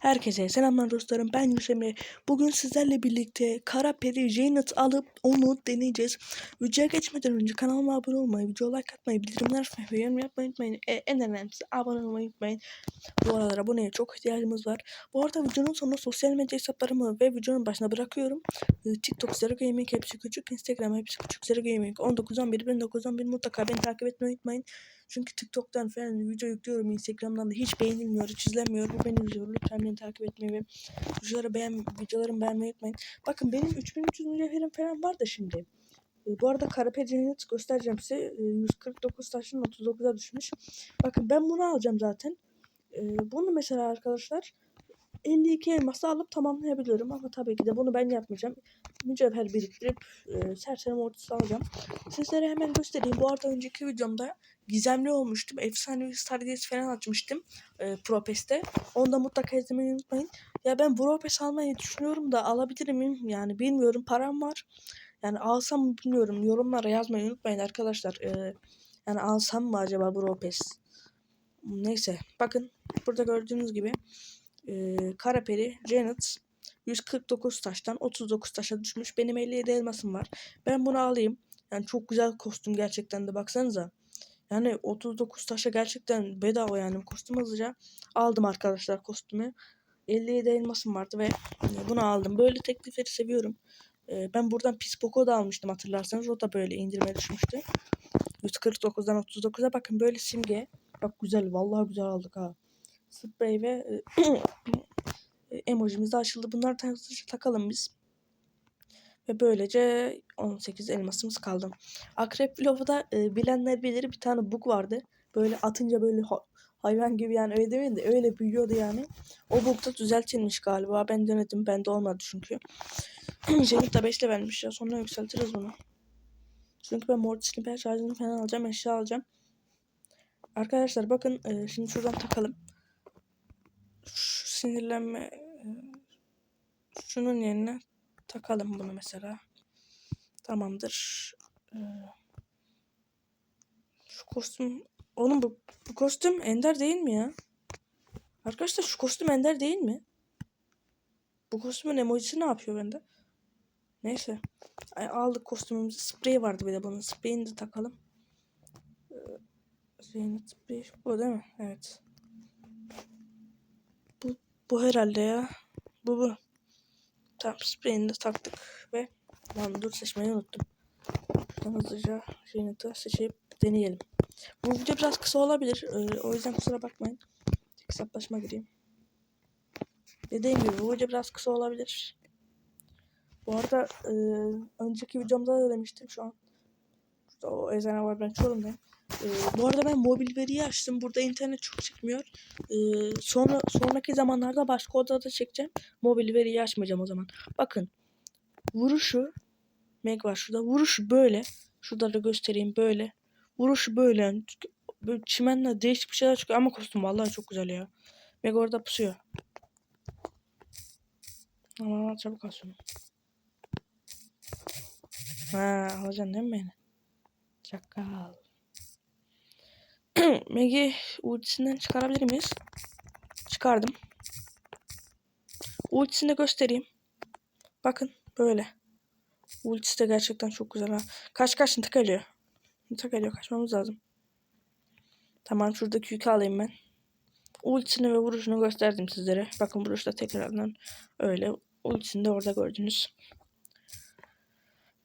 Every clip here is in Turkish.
Herkese selamlar dostlarım ben Yunus Emre. Bugün sizlerle birlikte Kara Peri Janet alıp onu deneyeceğiz. Videoya geçmeden önce kanalıma abone olmayı, video like atmayı, bildirimler açmayı ve yorum yapmayı unutmayın. E, en önemlisi abone olmayı unutmayın. Bu aralar aboneye çok ihtiyacımız var. Bu arada videonun sonunda sosyal medya hesaplarımı ve videonun başına bırakıyorum. E, TikTok Zero Gaming hepsi küçük, Instagram hepsi küçük Zero Gaming 19 11 19 11 mutlaka beni takip etmeyi unutmayın. Çünkü TikTok'tan falan video yüklüyorum. Instagram'dan da hiç beğenilmiyor, hiç izlenmiyor. Bu beni üzüyor. Lütfen beni takip etmeyi ve videoları beğen, videolarımı beğenmeyi unutmayın. Bakın benim 3300 mücevherim falan var da şimdi. E, bu arada Karapeci'ni göstereceğim size. E, 149 taşın 39'a düşmüş. Bakın ben bunu alacağım zaten. E, bunu mesela arkadaşlar 52 elması alıp tamamlayabilirim ama tabii ki de bunu ben yapmayacağım. Mücevher biriktirip e, serseri ortası alacağım. Sizlere hemen göstereyim. Bu arada önceki videomda gizemli olmuştum. Efsanevi Stardust falan açmıştım e, Propest'te. Onu da mutlaka izlemeyi unutmayın. Ya ben Propest almayı düşünüyorum da alabilir miyim? Yani bilmiyorum. Param var. Yani alsam mı bilmiyorum. Yorumlara yazmayı unutmayın arkadaşlar. E, yani alsam mı acaba Propest? Neyse. Bakın burada gördüğünüz gibi e, Karaperi Janet 149 taştan 39 taşa düşmüş. Benim 57 elmasım var. Ben bunu alayım. Yani çok güzel kostüm gerçekten de baksanıza. Yani 39 taşa gerçekten bedava yani kostüm hızlıca aldım arkadaşlar kostümü. 57 elmasım vardı ve bunu aldım. Böyle teklifleri seviyorum. Ben buradan Pispoco da almıştım hatırlarsanız. O da böyle indirmeye düşmüştü. 149'dan 39'a bakın böyle simge. Bak güzel vallahi güzel aldık ha. Sprey ve e, emojimiz de açıldı. Bunları hızlıca takalım biz. Ve böylece 18 elmasımız kaldı. Akrep Vlov'da e, bilenler bilir bir tane bug vardı. Böyle atınca böyle ha- hayvan gibi yani öyle demeyin de öyle büyüyordu yani. O bug da düzeltilmiş galiba. Ben denedim. Bende olmadı çünkü. Zenit de 5 vermiş ya. Sonra yükseltiriz bunu. Çünkü ben Mortis'in per şarjını falan alacağım. Eşya alacağım. Arkadaşlar bakın e, şimdi şuradan takalım. Şu sinirlenme e, şunun yerine takalım bunu mesela. Tamamdır. Ee, şu kostüm onun bu, bu kostüm ender değil mi ya? Arkadaşlar şu kostüm ender değil mi? Bu kostümün emojisi ne yapıyor bende? Neyse. Ay, aldık kostümümüzü. Sprey vardı bir de bunun. Spreyini de takalım. Ee, Zeynep sprey. Bu değil mi? Evet. Bu, herhalde ya. Bu bu. Tamam spreyini de taktık ve lan dur seçmeyi unuttum. Hızlıca şeyini de seçip deneyelim. Bu video biraz kısa olabilir. Ee, o yüzden kusura bakmayın. Hesaplaşma gireyim. Dediğim gibi bu video biraz kısa olabilir. Bu arada e, önceki videomda da demiştim şu an. Şurada o ezene var ben Çorum'dayım. E, bu arada ben mobil veriyi açtım. Burada internet çok çıkmıyor. E, sonra sonraki zamanlarda başka odada çekeceğim. Mobil veriyi açmayacağım o zaman. Bakın. Vuruşu Meg var şurada. Vuruşu böyle. Şurada da göstereyim böyle. Vuruşu böyle. Böyle çimenle değişik bir şeyler çıkıyor ama kostüm vallahi çok güzel ya. Meg orada pusuyor. Ama çabuk al şunu. Ha, alacaksın değil mi beni? Çakal. Meg'i ultisinden çıkarabilir miyiz? Çıkardım. Ultisini de göstereyim. Bakın böyle. Ultisi de gerçekten çok güzel ha. Kaç kaç tık geliyor. Tık geliyor kaçmamız lazım. Tamam şuradaki yükü alayım ben. Ultisini ve vuruşunu gösterdim sizlere. Bakın vuruşta tekrardan öyle. Ultisini de orada gördünüz.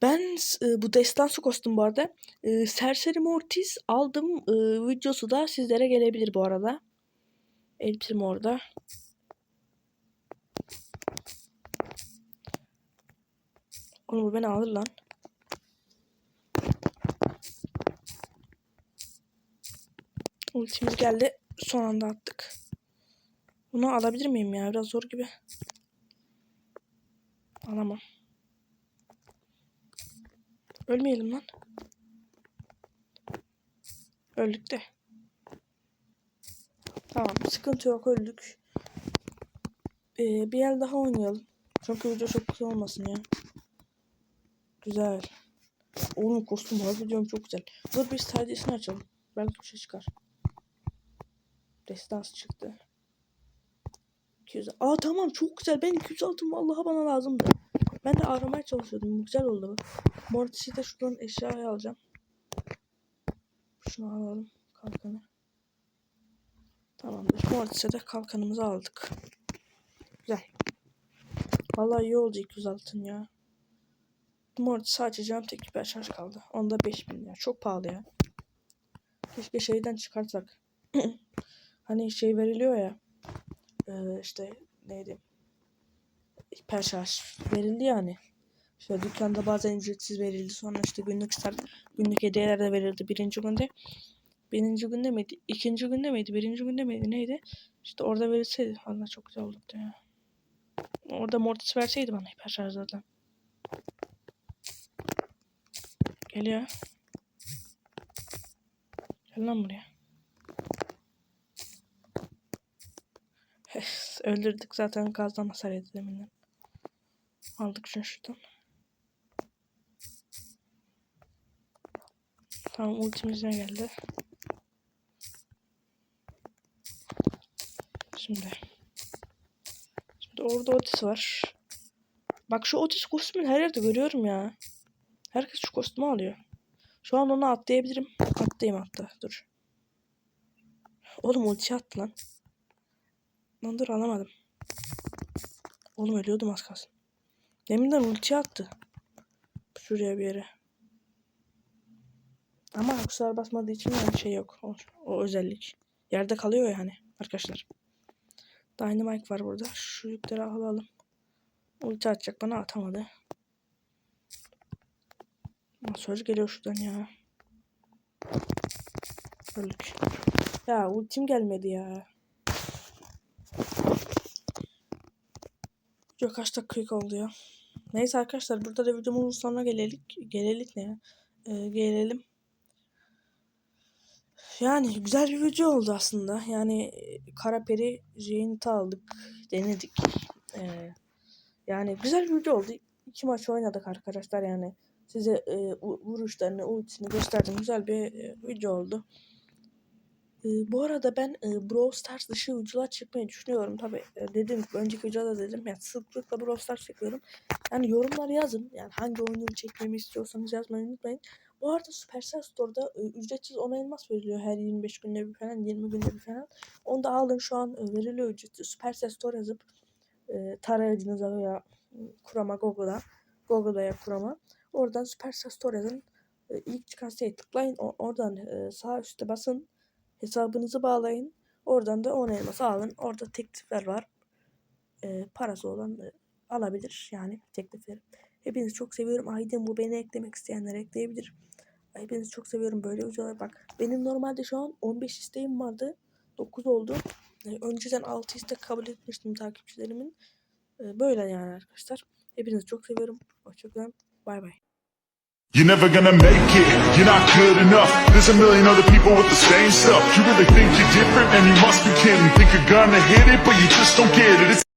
Ben e, bu destansı kostüm bu arada. E, Serseri Mortis aldım. E, videosu da sizlere gelebilir bu arada. Elbisem orada. Onu bu beni alır lan. Ultimiz geldi. Son anda attık. Bunu alabilir miyim ya? Biraz zor gibi. Alamam. Ölmeyelim lan. Öldük de. Tamam sıkıntı yok öldük. Ee, bir el daha oynayalım. Çünkü video çok kısa olmasın ya. Güzel. Oğlum kostüm var biliyorum çok güzel. Dur biz tardiyesini açalım. Belki bir şey çıkar. Destans çıktı. 200. Aa tamam çok güzel. Ben 200 altın vallahi bana lazımdı. Ben de aramaya çalışıyordum. Güzel oldu. Mortis'i de şuradan eşyayı alacağım. Şunu alalım. Kalkanı. Tamamdır. Mortis'e de kalkanımızı aldık. Güzel. Vallahi iyi oldu 200 altın ya. Mortis'i açacağım tek bir şarj kaldı. Onda 5000 ya. Çok pahalı ya. Keşke şeyden çıkartsak. hani şey veriliyor ya. Ee, işte neydi? Hiper verildi yani. İşte dükkanda bazen ücretsiz verildi. Sonra işte günlük start, günlük hediyeler de verildi birinci günde. Birinci günde miydi? İkinci günde miydi? Birinci günde miydi? Neydi? İşte orada verilseydi. Valla çok güzel olurdu ya. Orada Mortis verseydi bana hiper şarjlardan. Geliyor. Gel lan buraya. Öldürdük zaten gazdan hasar yedi deminden. Aldık şunu şuradan. Tamam ultimizine geldi. Şimdi. Şimdi orada Otis var. Bak şu Otis kostümünü her yerde görüyorum ya. Herkes şu kostümü alıyor. Şu an onu atlayabilirim. Atlayayım hatta. Dur. Oğlum ulti attı lan. Lan dur alamadım. Oğlum ölüyordum az kalsın. Deminden ulti attı. Şuraya bir yere. Ama akslar basmadığı için yani şey yok. O, o özellik. Yerde kalıyor yani arkadaşlar. Dynamite var burada. Şu yükleri alalım. Ulti atacak bana atamadı. Söz geliyor şuradan ya. Öldük. Ya ultim gelmedi ya. Yok kaç dakika oldu ya. Neyse arkadaşlar burada da videomuzun sonuna gelelik. Gelelik ne ya? Ee, gelelim. Yani güzel bir video oldu aslında. Yani e, Karaperi Jane'ı aldık. Denedik. Ee, yani güzel bir video oldu. İki maç oynadık arkadaşlar yani. Size e, vuruşlarını, ultisini gösterdim. Güzel bir e, video oldu. Bu arada ben e, Brawl Stars dışı videolar çekmeyi düşünüyorum. Tabi e, dedim önceki videoda dedim ya sıklıkla Brawl Stars çekiyorum. Yani yorumlar yazın. Yani hangi oyunu çekmemi istiyorsanız yazmayı unutmayın. Bu arada Supercell Store'da e, ücretsiz 10 elmas veriliyor her 25 günde bir falan 20 günde bir falan. Onu da alın şu an e, veriliyor ücretsiz. Supercell Store yazıp e, tarayıcınıza veya kurama Google'a Google'a ya kurama. Oradan Supercell Store yazın. E, ilk çıkan siteye tıklayın. O- oradan e, sağ üstte basın. Hesabınızı bağlayın. Oradan da 10 elması alın. Orada teklifler var. E, parası olan e, alabilir yani teklifleri. Hepinizi çok seviyorum. Aydın bu beni eklemek isteyenler ekleyebilir. Hepinizi çok seviyorum böyle videolar. Bak benim normalde şu an 15 isteğim vardı. 9 oldu. E, önceden 6 istek kabul etmiştim takipçilerimin. E, böyle yani arkadaşlar. Hepinizi çok seviyorum. Hoşçakalın. Bay bay. You're never gonna make it, you're not good enough. There's a million other people with the same stuff. You really think you're different, and you must be kidding. Think you're gonna hit it, but you just don't get it. It's